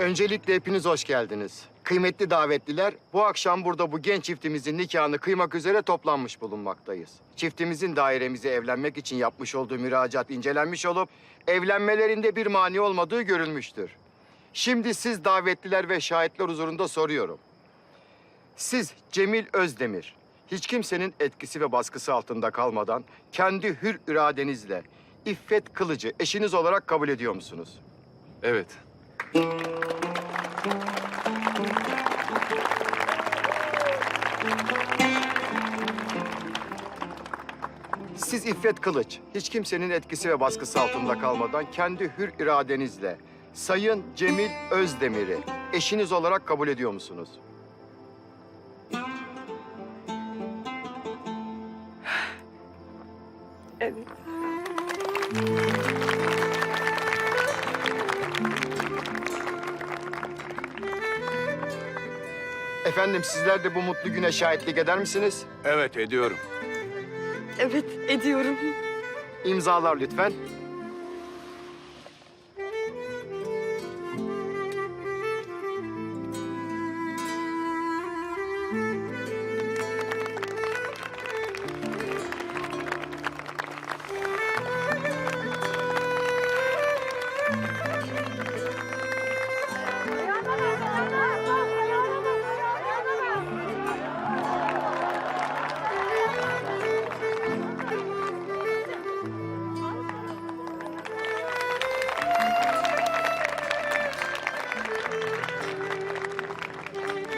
Öncelikle hepiniz hoş geldiniz. Kıymetli davetliler, bu akşam burada bu genç çiftimizin nikahını kıymak üzere toplanmış bulunmaktayız. Çiftimizin dairemize evlenmek için yapmış olduğu müracaat incelenmiş olup, evlenmelerinde bir mani olmadığı görülmüştür. Şimdi siz davetliler ve şahitler huzurunda soruyorum. Siz Cemil Özdemir, hiç kimsenin etkisi ve baskısı altında kalmadan kendi hür iradenizle İffet Kılıcı eşiniz olarak kabul ediyor musunuz? Evet. Siz İffet Kılıç, hiç kimsenin etkisi ve baskısı altında kalmadan kendi hür iradenizle Sayın Cemil Özdemir'i eşiniz olarak kabul ediyor musunuz? Efendim sizler de bu mutlu güne şahitlik eder misiniz? Evet ediyorum. Evet ediyorum. İmzalar lütfen.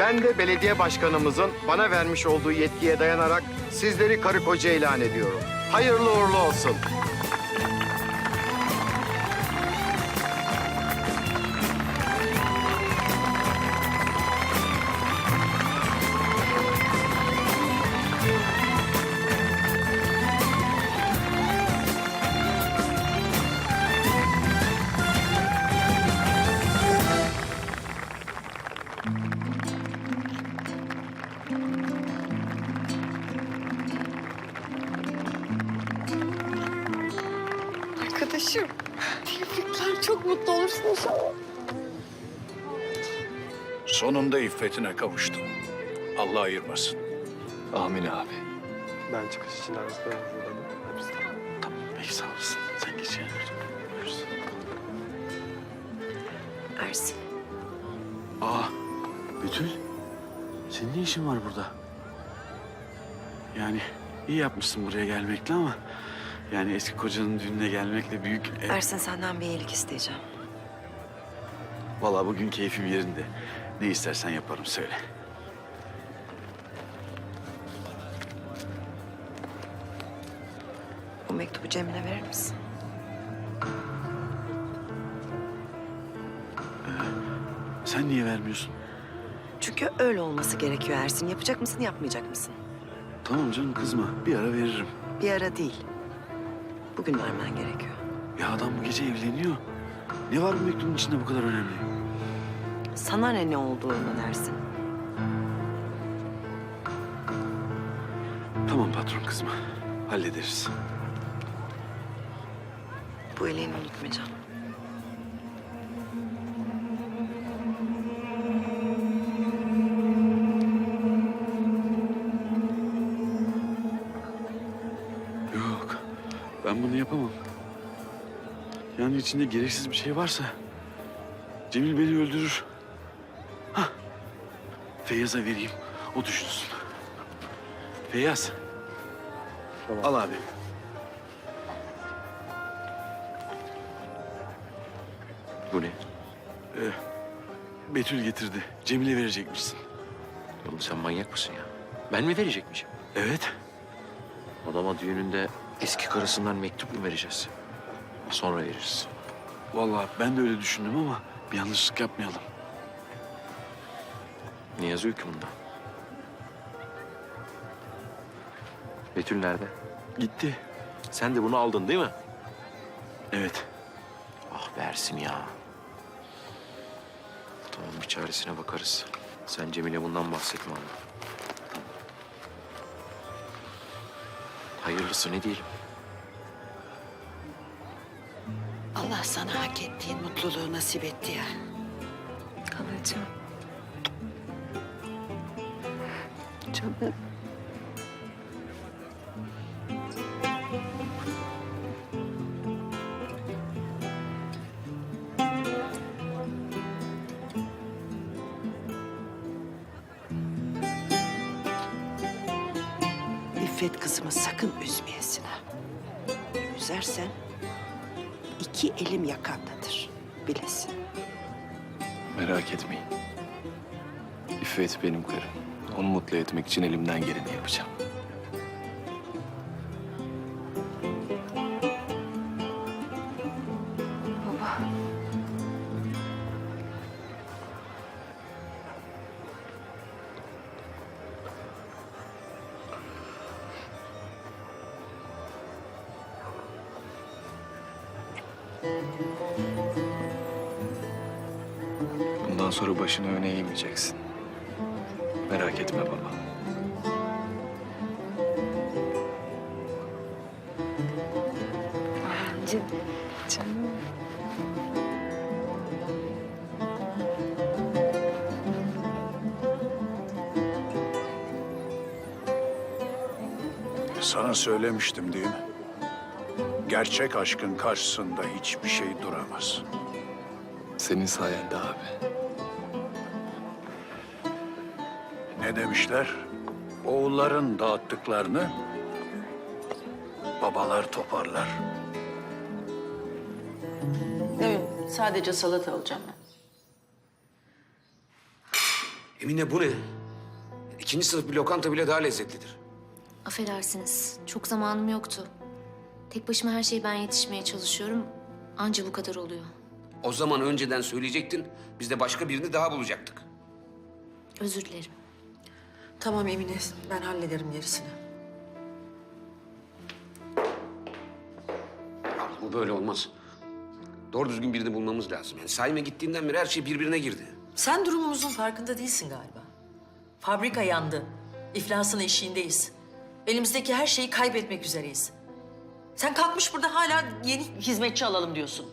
Ben de belediye başkanımızın bana vermiş olduğu yetkiye dayanarak sizleri karı koca ilan ediyorum. Hayırlı uğurlu olsun. Arkadaşım. Tebrikler çok mutlu olursun inşallah. Sonunda iffetine kavuştun. Allah ayırmasın. Amin abi. Ben çıkış için arızda uğradım. Tamam, peki sağ olasın. Sen geç yani. Ersin. Aa, Betül. Senin ne işin var burada? Yani iyi yapmışsın buraya gelmekle ama... Yani eski kocanın düğününe gelmekle büyük... e, Ersin senden bir iyilik isteyeceğim. Vallahi bugün keyfim yerinde. Ne istersen yaparım söyle. Bu mektubu Cemile verir misin? Sen niye vermiyorsun? Çünkü öyle olması gerekiyor Ersin. Yapacak mısın, yapmayacak mısın? Tamam canım kızma. Bir ara veririm. Bir ara değil. Bugün vermen gerekiyor. Ya adam bu gece evleniyor. Ne var bu mektubun içinde bu kadar önemli? Sana ne ne olduğundan Ersin. Tamam patron kızma. Hallederiz. Bu iyiliğini unutmayacağım. Bunu yapamam. Yani içinde gereksiz bir şey varsa... Cemil beni öldürür. Hah. Feyyaz'a vereyim. O düşünsün. Feyyaz. Tamam. Al abi. Bu ne? Betül getirdi. Cemil'e verecekmişsin. Oğlum sen manyak mısın ya? Ben mi verecekmişim? Evet. Adama düğününde eski karısından mektup mu vereceğiz? Sonra veririz. Vallahi ben de öyle düşündüm ama bir yanlışlık yapmayalım. Ne yazıyor ki bunda? Betül nerede? Gitti. Sen de bunu aldın değil mi? Evet. Ah versin ya. Tamam bir çaresine bakarız. Sen Cemile bundan bahsetme ama. Hayırlısı ne diyelim? Allah sana hak ettiğin mutluluğu nasip etti ya. Can. Canım. Sakın üzmeyesin ha. Üzersen iki elim yakandadır. Bilesin. Merak etmeyin. İffet benim karım. Onu mutlu etmek için elimden geleni yapacağım. Sonra başını öne eğmeyeceksin. Merak etme baba. Canım. Canım. Sana söylemiştim değil mi? Gerçek aşkın karşısında hiçbir şey duramaz. Senin sayende abi. Ne demişler? Oğulların dağıttıklarını babalar toparlar. Evet, sadece salata alacağım ben. Emine bu ne? İkinci sınıf bir lokanta bile daha lezzetlidir. Affedersiniz, çok zamanım yoktu. Tek başıma her şeyi ben yetişmeye çalışıyorum. Anca bu kadar oluyor. O zaman önceden söyleyecektin, biz de başka birini daha bulacaktık. Özür dilerim. Tamam Emine, ben hallederim gerisini. Ya bu böyle olmaz. Doğru düzgün birini bulmamız lazım. Yani Saime gittiğinden beri her şey birbirine girdi. Sen durumumuzun farkında değilsin galiba. Fabrika yandı. İflasın eşiğindeyiz. Elimizdeki her şeyi kaybetmek üzereyiz. Sen kalkmış burada hala yeni hizmetçi alalım diyorsun.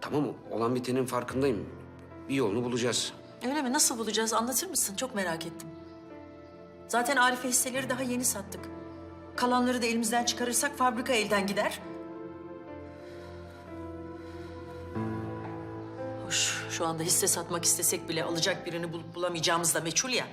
Tamam? Olan bitenin farkındayım. Bir yolunu bulacağız. Öyle mi? Nasıl bulacağız? Anlatır mısın? Çok merak ettim. Zaten Arife hisseleri daha yeni sattık. Kalanları da elimizden çıkarırsak fabrika elden gider. Hoş, şu anda hisse satmak istesek bile alacak birini bulup bulamayacağımız da meçhul ya.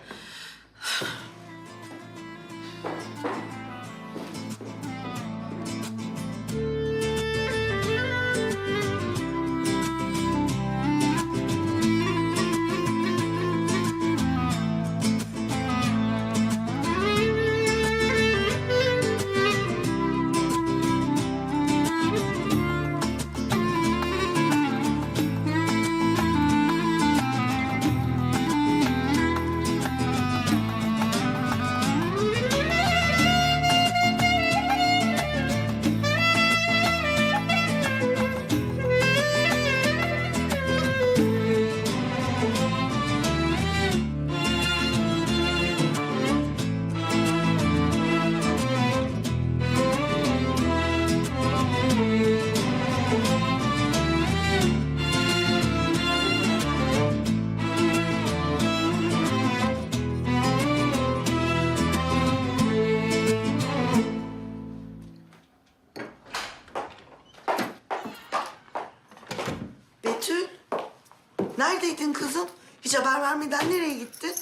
Neredeydin kızım? Hiç haber vermeden nereye gittin?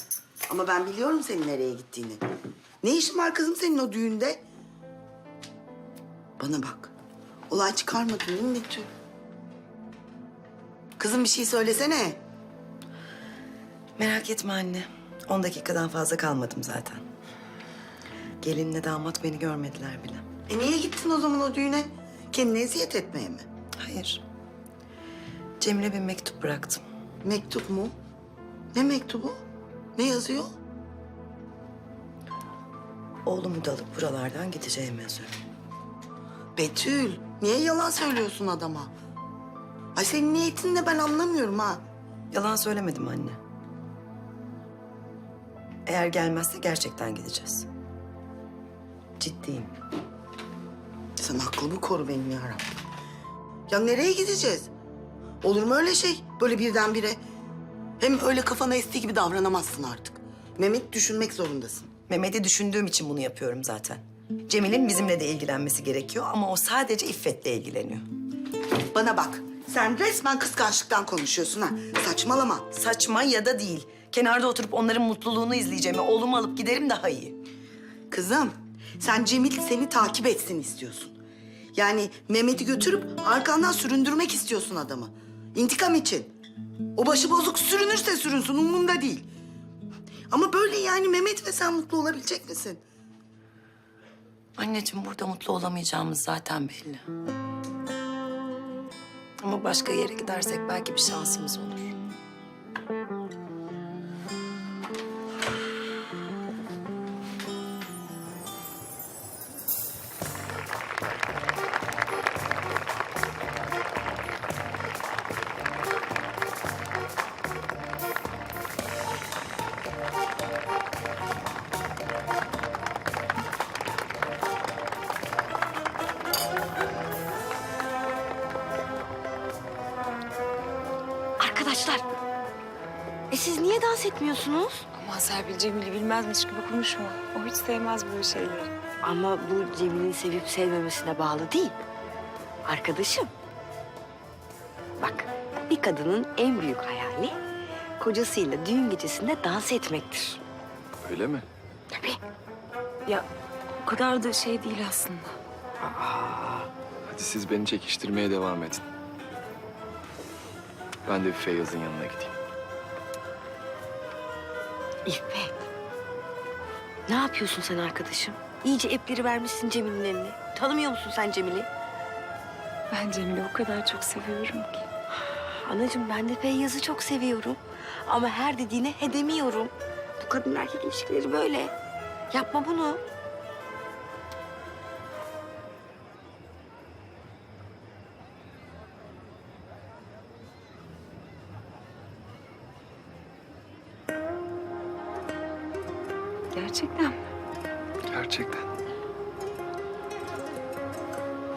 Ama ben biliyorum senin nereye gittiğini. Ne işin var kızım senin o düğünde? Bana bak, olay çıkarmadın değil mi Betül? Kızım bir şey söylesene. Merak etme anne. On dakikadan fazla kalmadım zaten. Gelinle damat beni görmediler bile. E niye gittin o zaman o düğüne? Kendine eziyet etmeye mi? Hayır. Cemile bir mektup bıraktım. Mektup mu? Ne mektubu? Ne yazıyor? Oğlumu da alıp buralardan gideceğim yazıyor. Betül, niye yalan söylüyorsun adama? Ay senin niyetin ne ben anlamıyorum ha. Yalan söylemedim anne. Eğer gelmezse gerçekten gideceğiz. Ciddiyim. Sen aklımı koru benim yarabbim. Ya nereye gideceğiz? Olur mu öyle şey? Böyle birdenbire. Hem öyle kafana estiği gibi davranamazsın artık. Mehmet düşünmek zorundasın. Mehmet'i düşündüğüm için bunu yapıyorum zaten. Cemil'in bizimle de ilgilenmesi gerekiyor ama o sadece İffet'le ilgileniyor. Bana bak. Sen resmen kıskançlıktan konuşuyorsun ha. Saçmalama. Saçma ya da değil. Kenarda oturup onların mutluluğunu izleyeceğime oğlumu alıp giderim daha iyi. Kızım, sen Cemil seni takip etsin istiyorsun. Yani Mehmet'i götürüp arkandan süründürmek istiyorsun adamı. İntikam için. O başı bozuk sürünürse sürünsün umurumda değil. Ama böyle yani Mehmet ve sen mutlu olabilecek misin? Anneciğim burada mutlu olamayacağımız zaten belli. Ama başka yere gidersek belki bir şansımız olur. Dans etmiyorsunuz? Aman Serpil Cemil'i bilmezmiş gibi konuşma. O hiç sevmez böyle şeyleri. Ama bu Cemil'in sevip sevmemesine bağlı değil. Arkadaşım. Bak bir kadının en büyük hayali kocasıyla düğün gecesinde dans etmektir. Öyle mi? Tabii. Ya o kadar da şey değil aslında. Hadi siz beni çekiştirmeye devam edin. Ben de bir Feyyaz'ın yanına gideyim. İffet. Ne yapıyorsun sen arkadaşım? İyice epleri vermişsin Cemil'in eline. Tanımıyor musun sen Cemil'i? Ben Cemil'i o kadar çok seviyorum ki. Anacığım ben de Feyyaz'ı çok seviyorum. Ama her dediğine edemiyorum. Bu kadın erkek ilişkileri böyle. Yapma bunu. Gerçekten mi? Gerçekten.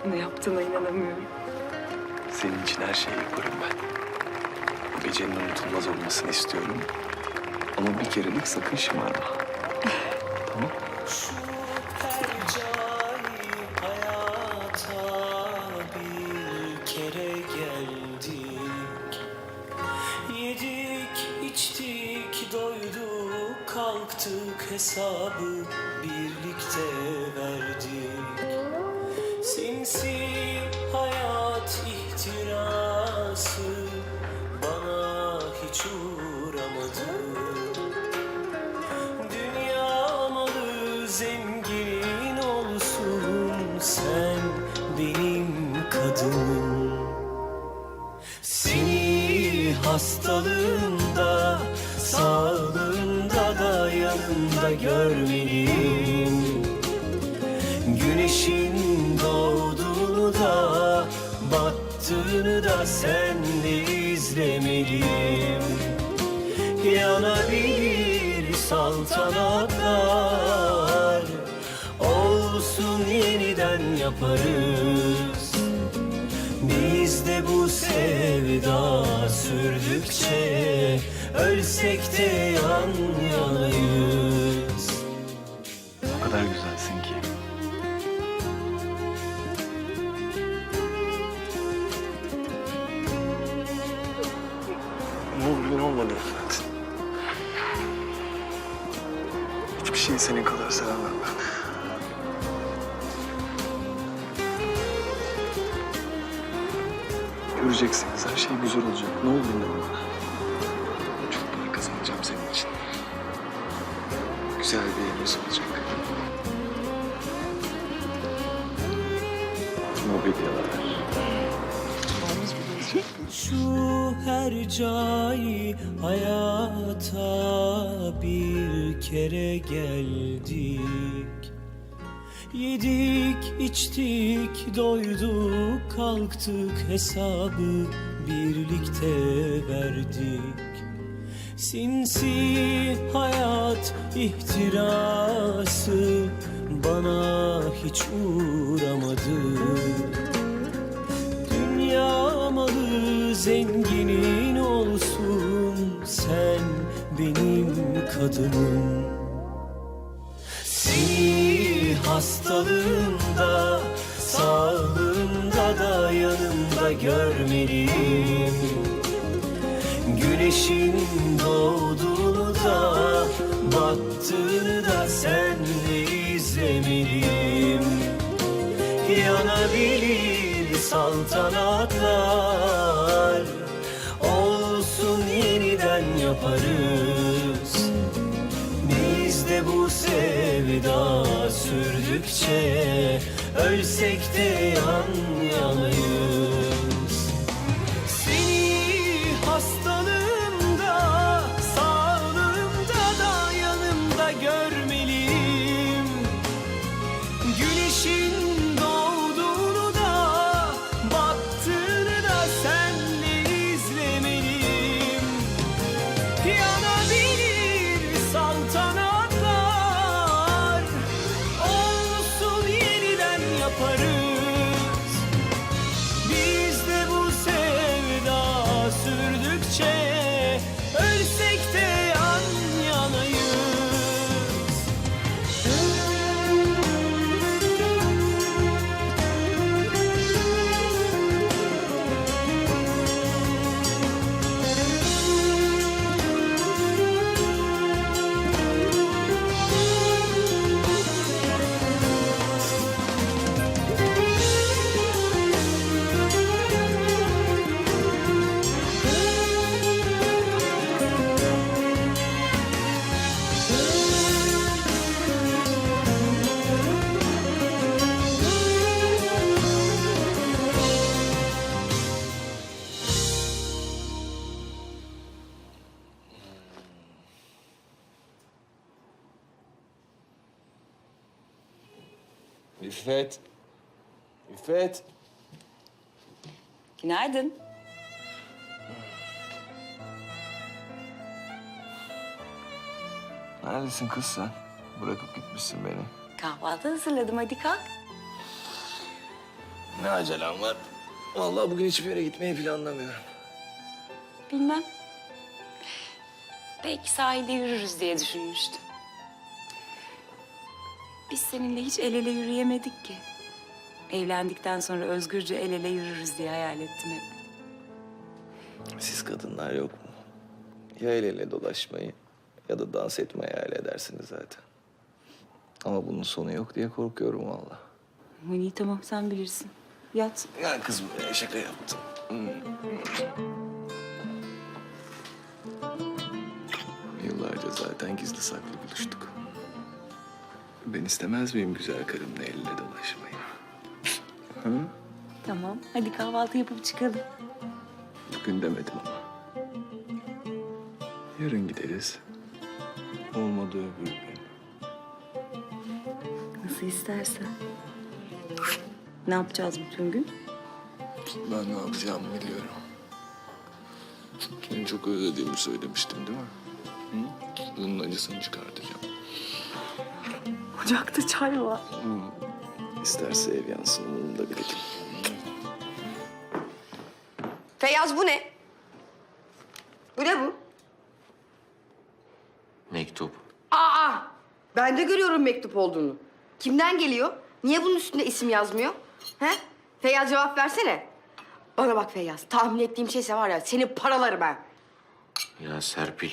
Bunu yaptığına inanamıyorum. Senin için her şeyi yaparım ben. Bu gecenin unutulmaz olmasını istiyorum. Ama bir kerelik sakın şımarma. tamam? Hesabı birlikte verdik saltanatlar. Olsun yeniden yaparız. Biz de bu sevda sürdükçe Ölsek de yan yanayız. O kadar güzelsin Göreceksiniz her şey güzel olacak. Ne olur inanın bana. Çok para kazanacağım senin için. Güzel bir evimiz olacak. Mobilyalar. Şu her cay hayata bir kere geldik Yedik, içtik, doyduk, kalktık hesabı birlikte verdik. Sinsi hayat ihtirası bana hiç uğramadı. Dünya yağmalı zenginin olsun sen benim kadınım hastalığında sağlığında da yanımda görmeliyim. Güneşin doğduğunu da battığını da senle izlemeliyim. Yanabilir saltanatlar Olsun yeniden yaparız. de bu sevda sürdükçe Ölsek de yan yanayız İffet. İffet. Günaydın. Neredesin kız sen? Bırakıp gitmişsin beni. Kahvaltı hazırladım hadi kalk. Ne acelem var? Vallahi bugün hiçbir yere gitmeyi planlamıyorum. Bilmem. Belki sahilde yürürüz diye düşünmüştüm. Biz seninle hiç el ele yürüyemedik ki. Evlendikten sonra özgürce el ele yürürüz diye hayal ettim hep. Siz kadınlar yok mu? Ya el ele dolaşmayı ya da dans etmeyi hayal edersiniz zaten. Ama bunun sonu yok diye korkuyorum vallahi. Aman iyi tamam sen bilirsin. Yat. Ya kız buraya şaka yaptım. Hmm. Yıllarca zaten gizli saklı buluştuk. Ben istemez miyim güzel karımla el ele dolaşmayı? Hı? Tamam hadi kahvaltı yapıp çıkalım. Bugün demedim ama. Yarın gideriz. Olmadı öbür gün. Nasıl istersen. Ne yapacağız bütün gün? Ben ne yapacağımı biliyorum. Seni çok özlediğimi söylemiştim değil mi? Hı? Bunun acısını çıkartacağım. Ocakta çay var. İsterse ev yansın umurumda bile değil. Feyyaz bu ne? Bu ne bu? Mektup. Aa! Ben de görüyorum mektup olduğunu. Kimden geliyor? Niye bunun üstünde isim yazmıyor? He? Feyyaz cevap versene. Bana bak Feyyaz, tahmin ettiğim şeyse var ya seni paralarım ben. Ya Serpil,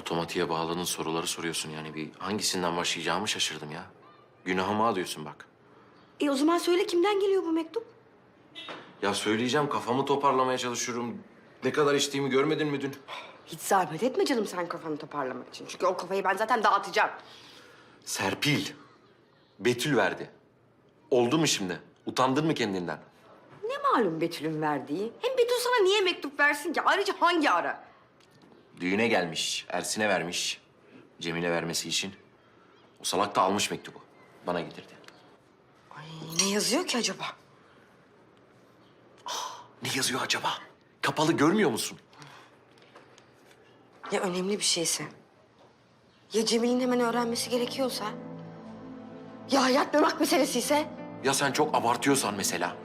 otomatiğe bağladığın soruları soruyorsun yani. Bir hangisinden başlayacağımı şaşırdım ya. Günahımı alıyorsun bak. E o zaman söyle kimden geliyor bu mektup? Ya söyleyeceğim kafamı toparlamaya çalışıyorum. Ne kadar içtiğimi görmedin mi dün? Hiç zahmet etme canım sen kafanı toparlamak için. Çünkü o kafayı ben zaten dağıtacağım. Serpil, Betül verdi. Oldu mu şimdi? Utandın mı kendinden? Ne malum Betül'ün verdiği? Hem Betül sana niye mektup versin ki? Ayrıca hangi ara? Düğüne gelmiş, Ersin'e vermiş. Cemile vermesi için. O salak da almış mektubu. Bana getirdi. Ay, ne yazıyor ki acaba? Ne yazıyor acaba? Kapalı görmüyor musun? Ya önemli bir şeyse? Ya Cemil'in hemen öğrenmesi gerekiyorsa? Ya hayat memak meselesi ise? Ya sen çok abartıyorsan mesela?